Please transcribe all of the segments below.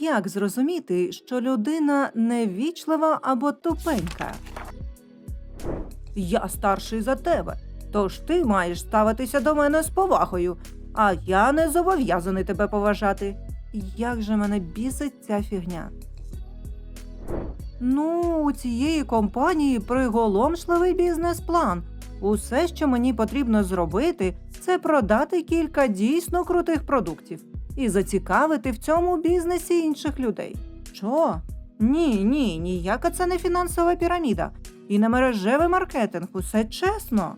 Як зрозуміти, що людина невічлива або тупенька? Я старший за тебе, тож ти маєш ставитися до мене з повагою, а я не зобов'язаний тебе поважати. Як же мене бісить ця фігня? Ну, у цієї компанії приголомшливий бізнес-план. Усе, що мені потрібно зробити, це продати кілька дійсно крутих продуктів і зацікавити в цьому бізнесі інших людей. Що? Ні, ні, ніяка це не фінансова піраміда і не мережевий маркетинг, усе чесно.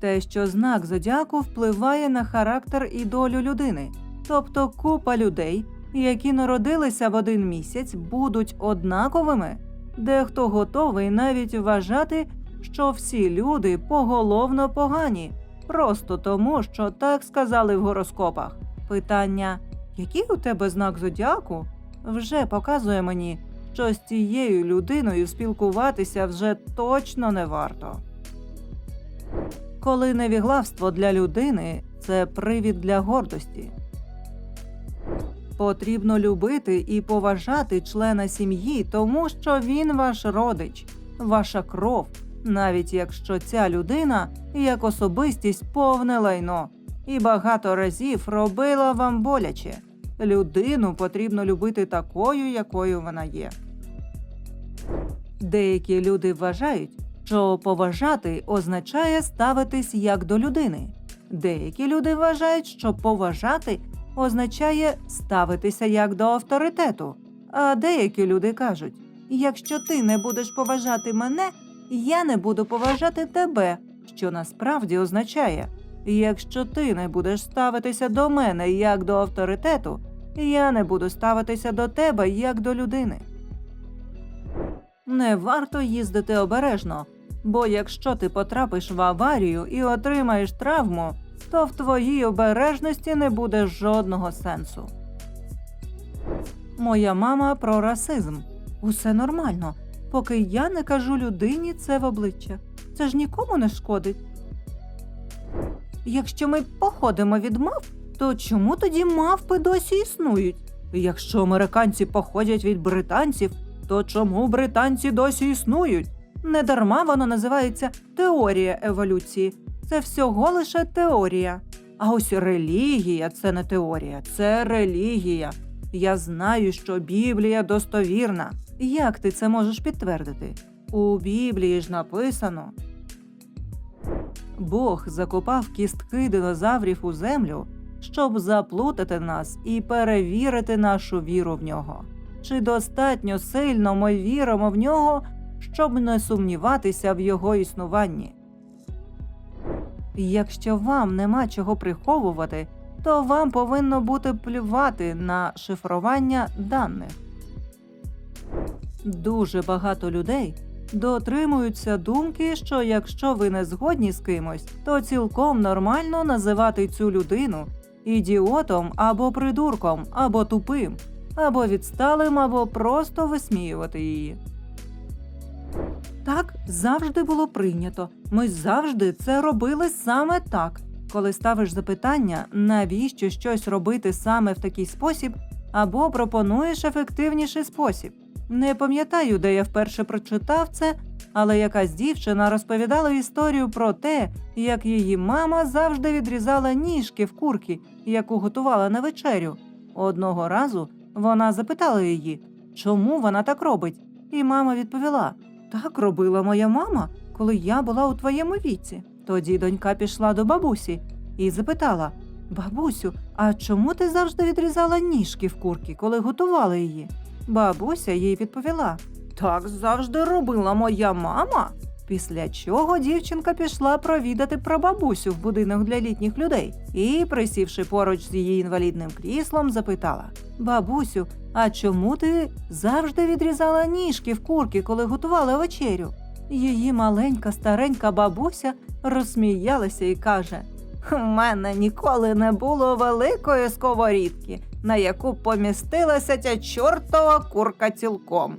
Те, що знак зодіаку впливає на характер і долю людини, тобто купа людей, які народилися в один місяць, будуть однаковими. Дехто готовий навіть вважати, що всі люди поголовно погані, просто тому, що так сказали в гороскопах. Питання, який у тебе знак зодіаку, вже показує мені, що з цією людиною спілкуватися вже точно не варто. Коли невіглавство для людини це привід для гордості. Потрібно любити і поважати члена сім'ї, тому що він ваш родич, ваша кров, навіть якщо ця людина як особистість повне лайно і багато разів робила вам боляче. Людину потрібно любити такою, якою вона є. Деякі люди вважають, що поважати означає ставитись як до людини. Деякі люди вважають, що поважати означає ставитися як до авторитету. А деякі люди кажуть: якщо ти не будеш поважати мене, я не буду поважати тебе, що насправді означає, якщо ти не будеш ставитися до мене як до авторитету, я не буду ставитися до тебе як до людини. Не варто їздити обережно, бо якщо ти потрапиш в аварію і отримаєш травму, то в твоїй обережності не буде жодного сенсу. Моя мама про расизм. Усе нормально, поки я не кажу людині це в обличчя. Це ж нікому не шкодить. Якщо ми походимо від мав, то чому тоді мавпи досі існують? Якщо американці походять від британців, то чому британці досі існують? Недарма воно називається теорія еволюції. Це всього лише теорія. А ось релігія це не теорія, це релігія. Я знаю, що Біблія достовірна. Як ти це можеш підтвердити? У Біблії ж написано. Бог закопав кістки динозаврів у землю, щоб заплутати нас і перевірити нашу віру в нього. Чи достатньо сильно ми віримо в нього, щоб не сумніватися в його існуванні? Якщо вам нема чого приховувати, то вам повинно бути плювати на шифрування даних. Дуже багато людей дотримуються думки, що якщо ви не згодні з кимось, то цілком нормально називати цю людину ідіотом або придурком, або тупим, або відсталим, або просто висміювати її. Так завжди було прийнято. Ми завжди це робили саме так. Коли ставиш запитання, навіщо щось робити саме в такий спосіб, або пропонуєш ефективніший спосіб. Не пам'ятаю, де я вперше прочитав це, але якась дівчина розповідала історію про те, як її мама завжди відрізала ніжки в курки, яку готувала на вечерю. Одного разу вона запитала її, чому вона так робить, і мама відповіла: Так робила моя мама, коли я була у твоєму віці. Тоді донька пішла до бабусі і запитала: Бабусю, а чому ти завжди відрізала ніжки в курки, коли готувала її? Бабуся їй відповіла: Так завжди робила моя мама. Після чого дівчинка пішла провідати прабабусю в будинок для літніх людей і, присівши поруч з її інвалідним кріслом, запитала: Бабусю, а чому ти завжди відрізала ніжки в курки, коли готувала вечерю? Її маленька старенька бабуся розсміялася і каже: У мене ніколи не було великої сковорідки, на яку помістилася ця чортова курка цілком.